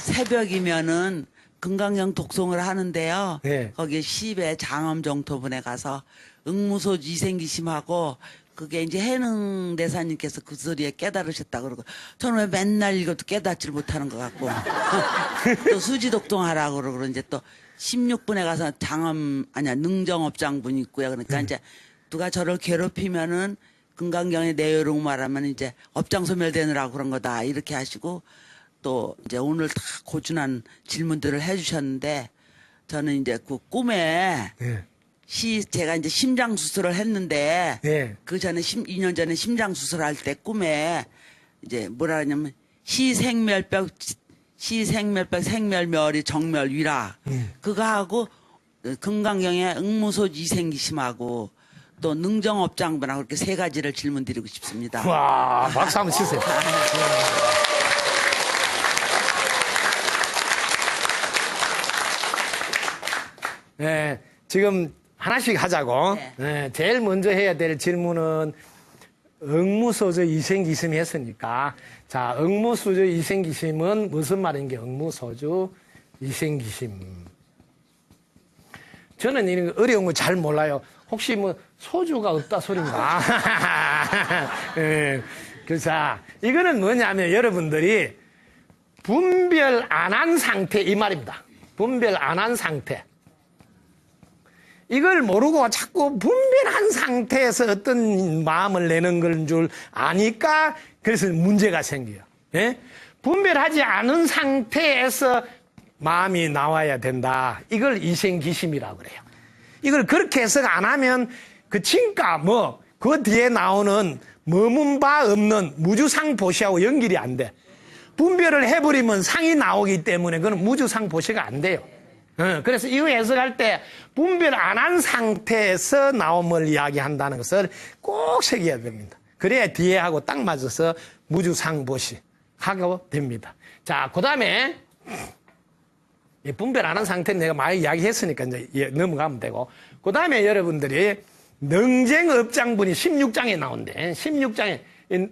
새벽이면은 금강경 독송을 하는데요. 네. 거기 시배 장엄정토분에 가서 응무소 이생기심하고 그게 이제 해능 대사님께서 그 소리에 깨달으셨다 그러고 저는 왜 맨날 읽어도 깨닫질 못하는 것 같고 또 수지독동 하라고 그러고 이제 또 16분에 가서 장엄 아니야 능정업장분 있고요. 그러니까 이제 누가 저를 괴롭히면은 금강경의 내용을 말하면 이제 업장 소멸되느라고 그런 거다 이렇게 하시고 또 이제 오늘 다 고준한 질문들을 해주셨는데 저는 이제 그 꿈에 예. 시 제가 이제 심장 수술을 했는데 예. 그 전에 심, 2년 전에 심장 수술할 때 꿈에 이제 뭐라 하냐면 시생멸벽 시생멸벽 생멸멸이 정멸 위라 그거 하고 금강경에 응무소 이생기심하고 또 능정업장분하고 이렇게 세 가지를 질문드리고 싶습니다. 와, 박수 한번 치세요. 네, 지금 하나씩 하자고. 네. 네, 제일 먼저 해야 될 질문은 응무소저 이생기심이 했으니까. 자, 응무소저 이생기심은 무슨 말인 게 응무소저 이생기심. 저는 이런 거 어려운 거 잘 몰라요. 혹시 뭐 소주가 없다 소린가? 예. 그래서 이거는 뭐냐면 여러분들이 분별 안 한 상태 이 말입니다. 분별 안 한 상태. 이걸 모르고 자꾸 분별한 상태에서 어떤 마음을 내는 걸줄 아니까 그래서 문제가 생겨요. 예? 분별하지 않은 상태에서 마음이 나와야 된다. 이걸 이생기심이라고 그래요. 이걸 그렇게 해석 안 하면 그 진가 뭐 그 뒤에 나오는 머문 바 없는 무주상 보시하고 연결이 안 돼. 분별을 해버리면 상이 나오기 때문에 그건 무주상 보시가 안 돼요. 어, 그래서 이거 해석할 때 분별 안 한 상태에서 나옴을 이야기한다는 것을 꼭 새겨야 됩니다. 그래야 뒤에 하고 딱 맞아서 무주상보시 하고 됩니다. 자, 그 다음에 분별 안 한 상태는 내가 많이 이야기했으니까 이제 예, 넘어가면 되고 그 다음에 여러분들이 능쟁업장분이 16장에 나온대. 16장에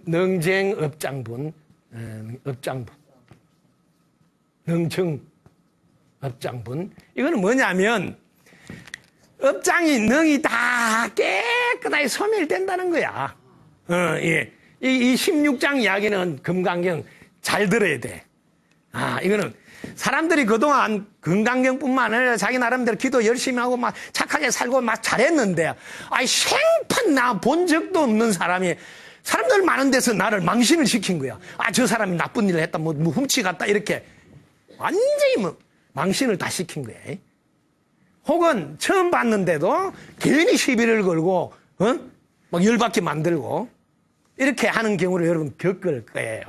능쟁업장분, 어, 업장분, 능청 업장분. 이거는 뭐냐면 업장이 능이 다 깨끗하게 소멸된다는 거야. 어, 예. 이, 이 16장 이야기는 금강경 잘 들어야 돼. 아, 이거는 사람들이 그동안 금강경뿐만 아니라 자기 나름대로 기도 열심히 하고 막 착하게 살고 막 잘했는데, 아이, 생판 나 본 적도 없는 사람이 사람들 많은 데서 나를 망신을 시킨 거야. 아, 저 사람이 나쁜 일을 했다, 뭐, 뭐 훔치 갔다, 이렇게. 완전히 뭐, 망신을 다 시킨 거야. 혹은 처음 봤는데도 괜히 시비를 걸고, 어? 막 열받게 만들고, 이렇게 하는 경우를 여러분 겪을 거예요.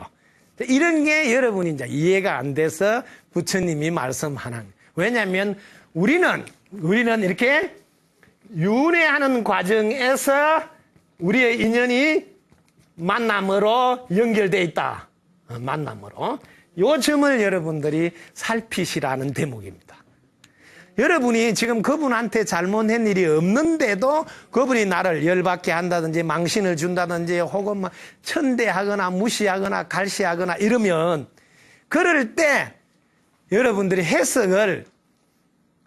이런 게 여러분이 이제 이해가 안 돼서 부처님이 말씀하는. 왜냐하면 우리는, 우리는 이렇게 윤회하는 과정에서 우리의 인연이 만남으로 연결돼 있다. 어, 만남으로. 요 점을 여러분들이 살피시라는 대목입니다. 여러분이 지금 그분한테 잘못한 일이 없는데도 그분이 나를 열받게 한다든지 망신을 준다든지 혹은 뭐 천대하거나 무시하거나 갈시하거나 이러면 그럴 때 여러분들이 해석을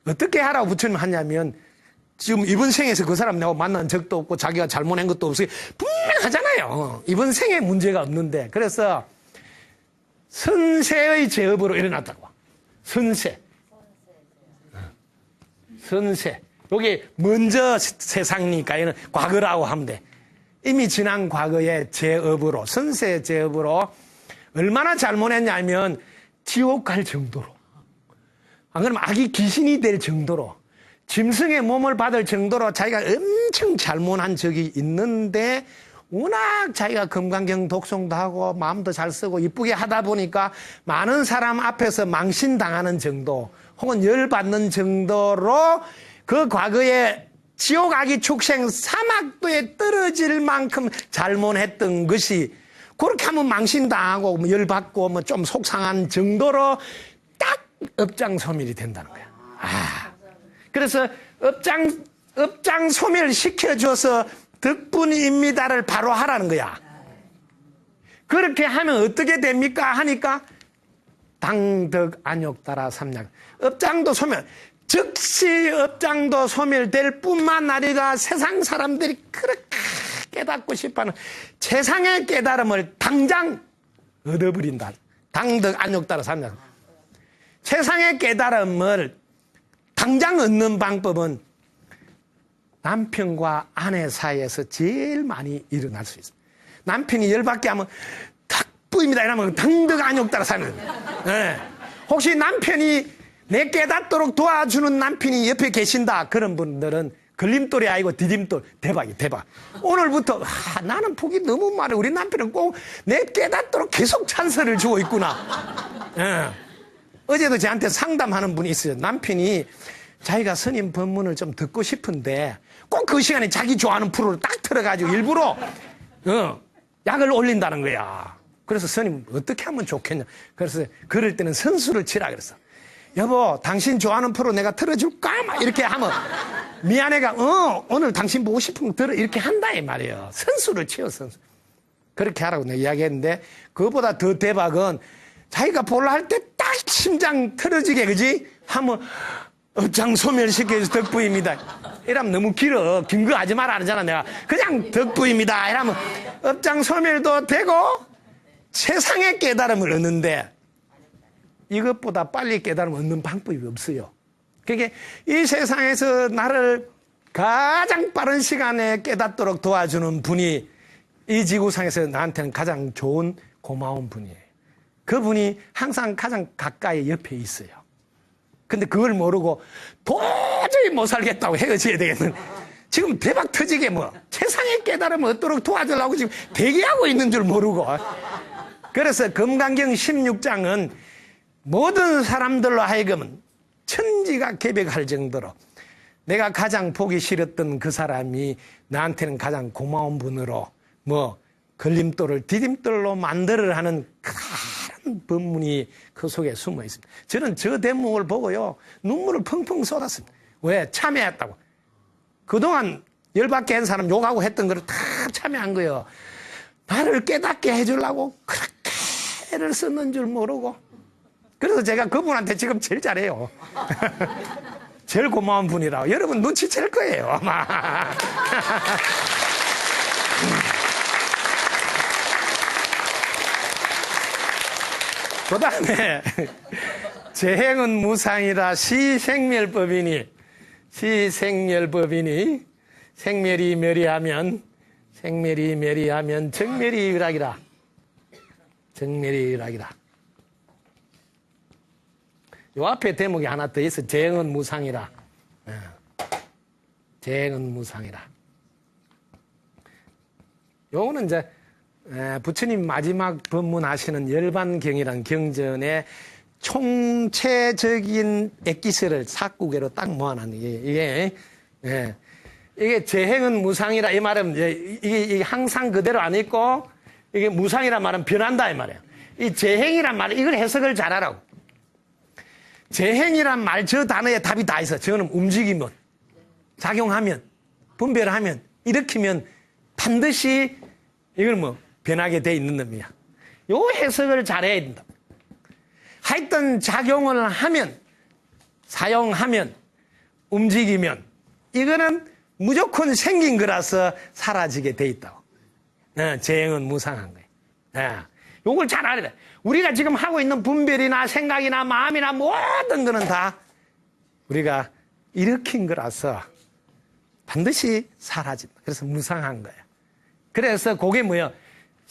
어떻게 하라고 부처님 하냐면 지금 이번 생에서 그 사람 내가 만난 적도 없고 자기가 잘못한 것도 없어요. 분명하잖아요. 이번 생에 문제가 없는데. 그래서 선세의 제업으로 일어났다고. 선세. 선세. 여기 먼저 세상이니까 이는 과거라고 하면 돼. 이미 지난 과거의 제업으로, 선세 제업으로 얼마나 잘못했냐면 지옥 갈 정도로. 안 그러면 아기 귀신이 될 정도로. 짐승의 몸을 받을 정도로 자기가 엄청 잘못한 적이 있는데 워낙 자기가 금강경 독송도 하고 마음도 잘 쓰고 이쁘게 하다 보니까 많은 사람 앞에서 망신당하는 정도 혹은 열받는 정도로 그 과거에 지옥 아기 축생 사막도에 떨어질 만큼 잘못했던 것이 그렇게 하면 망신당하고 뭐 열받고 뭐 좀 속상한 정도로 딱 업장 소멸이 된다는 거야. 아. 그래서 업장 업장 소멸 시켜줘서 덕분입니다를 바로 하라는 거야. 그렇게 하면 어떻게 됩니까? 하니까 당덕 안욕 따라 삼약. 업장도 소멸. 즉시 업장도 소멸될 뿐만 아니라 세상 사람들이 그렇게 깨닫고 싶어하는 세상의 깨달음을 당장 얻어버린다. 당덕 안욕 따라 삼약. 세상의 깨달음을 당장 얻는 방법은 남편과 아내 사이에서 제일 많이 일어날 수 있습니다. 남편이 열받게 하면 탁부입니다. 이러면 당덕 안욕 따라 사는. 예. 혹시 남편이 내 깨닫도록 도와주는 남편이 옆에 계신다. 그런 분들은 걸림돌이 아니고 디딤돌. 대박이 대박. 오늘부터 아, 나는 복이 너무 많아. 우리 남편은 꼭 내 깨닫도록 계속 찬스를 주고 있구나. 예. 어제도 저한테 상담하는 분이 있어요. 남편이 자기가 스님 법문을 좀 듣고 싶은데 꼭 그 시간에 자기 좋아하는 프로를 딱 틀어가지고 일부러 어, 약을 올린다는 거야. 그래서 스님 어떻게 하면 좋겠냐. 그래서 그럴 때는 선수를 치라 그랬어. 여보, 당신 좋아하는 프로 내가 틀어줄까? 막 이렇게 하면 미안해가 어 오늘 당신 보고 싶은 거 들어 이렇게 한다 이 말이에요. 선수를 치어 선수. 그렇게 하라고 내가 이야기했는데 그거보다 더 대박은 자기가 볼라 할 때 딱 심장 틀어지게 그지? 하면 업장 소멸시켜서 덕부입니다. 이러면 너무 길어. 긴 거 하지 마라 하잖아 내가. 그냥 덕부입니다. 이러면 업장 소멸도 되고 세상의 깨달음을 얻는데 이것보다 빨리 깨달음 얻는 방법이 없어요. 그게 이 세상에서 나를 가장 빠른 시간에 깨닫도록 도와주는 분이 이 지구상에서 나한테는 가장 좋은 고마운 분이에요. 그분이 항상 가장 가까이 옆에 있어요. 근데 그걸 모르고 도저히 못 살겠다고 헤어져야 되겠는. 지금 대박 터지게 뭐 세상의 깨달음을 얻도록 도와주려고 지금 대기하고 있는 줄 모르고. 그래서 금강경 16장은 모든 사람들로 하여금은 천지가 개백할 정도로 내가 가장 보기 싫었던 그 사람이 나한테는 가장 고마운 분으로 뭐 걸림돌을 디딤돌로 만들어 하는 큰 법문이 그 속에 숨어 있습니다. 저는 저 대목을 보고요 눈물을 펑펑 쏟았습니다. 왜? 참여했다고. 그동안 열받게 한 사람 욕하고 했던 거를 다 참여한 거예요. 나를 깨닫게 해주려고 그렇게 애를 썼는 줄 모르고. 그래서 제가 그분한테 지금 제일 잘해요. 제일 고마운 분이라고. 여러분 눈치챌 거예요, 아마. 그 다음에, 재행은 무상이라 시생멸법이니, 시생멸법이니, 생멸이 멸이하면, 생멸이 멸이하면 정멸이 유락이라. 정멸이 유락이라. 요 앞에 대목이 하나 더 있어. 재행은 무상이라. 예. 재행은 무상이라. 요거는 이제 에, 부처님 마지막 법문하시는 열반경이란 경전의 총체적인 액기스를 사구계로 딱 모아놨는 게 이게 예. 이게 재행은 무상이라 이 말은 이게, 이게 항상 그대로 안 있고 이게 무상이란 말은 변한다 이 말이에요. 이 재행이란 말 이걸 해석을 잘하라고. 재행이란 말 저 단어에 답이 다 있어. 저는 움직이면, 작용하면, 분별하면, 일으키면 반드시 이걸 뭐 변하게 돼 있는 놈이야. 요 해석을 잘해야 된다. 하여튼 작용을 하면, 사용하면, 움직이면 이거는 무조건 생긴 거라서 사라지게 돼 있다고. 어, 재행은 무상한 거예요. 어, 요걸 잘 알아야 돼. 우리가 지금 하고 있는 분별이나 생각이나 마음이나 모든 거는 다 우리가 일으킨 거라서 반드시 사라진다. 그래서 무상한 거예요. 그래서 그게 뭐예요?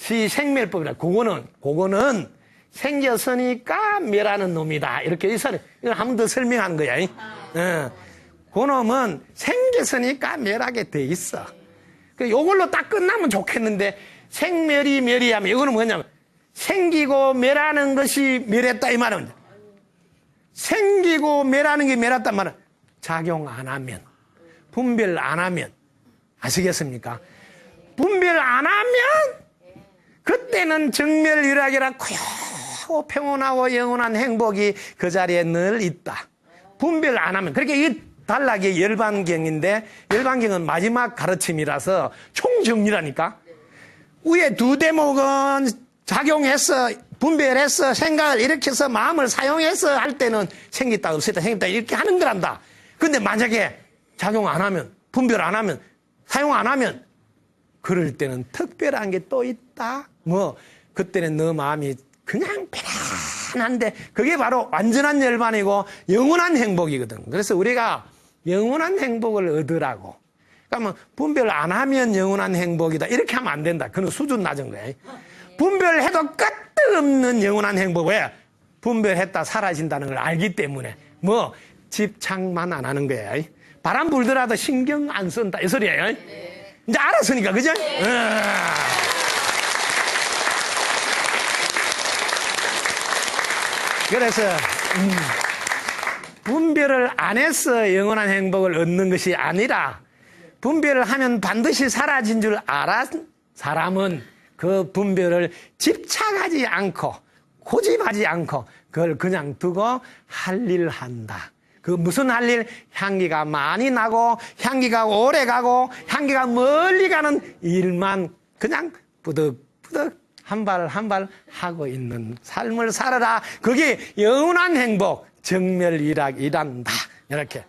시생멸법이라. 그거는, 그거는 생겼으니까 멸하는 놈이다. 이렇게 이사를, 이걸 한 번 더 설명하는 거야. 어. 그 놈은 생겼으니까 멸하게 돼 있어. 그 요걸로 딱 끝나면 좋겠는데 생멸이 멸이하면 이거는 뭐냐면 생기고 멸하는 것이 멸했다 이 말은 생기고 멸하는 게 멸했단 말은 작용 안 하면 분별 안 하면 아시겠습니까? 분별 안 하면 그때는 정멸유락이라 고요하고 평온하고 영원한 행복이 그 자리에 늘 있다. 분별 안 하면 그렇게 이 단락이 열반경인데 열반경은 마지막 가르침이라서 총정리라니까 위에 두 대목은 작용해서 분별해서 생각을 해서 마음을 사용해서 할 때는 생겼다 없었다 생겼다 이렇게 하는 거란다. 근데 만약에 작용 안 하면 분별 안 하면 사용 안 하면 그럴 때는 특별한 게 또 있다. 뭐 그때는 너 마음이 그냥 편안한데 그게 바로 완전한 열반이고 영원한 행복이거든. 그래서 우리가 영원한 행복을 얻으라고. 그러면 분별 안 하면 영원한 행복이다. 이렇게 하면 안 된다. 그는 수준 낮은 거야. 분별해도 끝도 없는 영원한 행복. 왜? 분별했다 사라진다는 걸 알기 때문에 뭐 집착만 안 하는 거야. 바람 불더라도 신경 안 쓴다. 이 소리예요. 이제 알았으니까, 그죠? 어. 그래서 음, 분별을 안 해서 영원한 행복을 얻는 것이 아니라 분별을 하면 반드시 사라진 줄 알아 사람은 그 분별을 집착하지 않고 고집하지 않고 그걸 그냥 두고 할 일 한다. 그 무슨 할 일? 향기가 많이 나고 향기가 오래 가고 향기가 멀리 가는 일만 그냥 뿌득뿌득 한 발 한 발 하고 있는 삶을 살아라. 그게 영원한 행복, 정멸일학이란다. 이렇게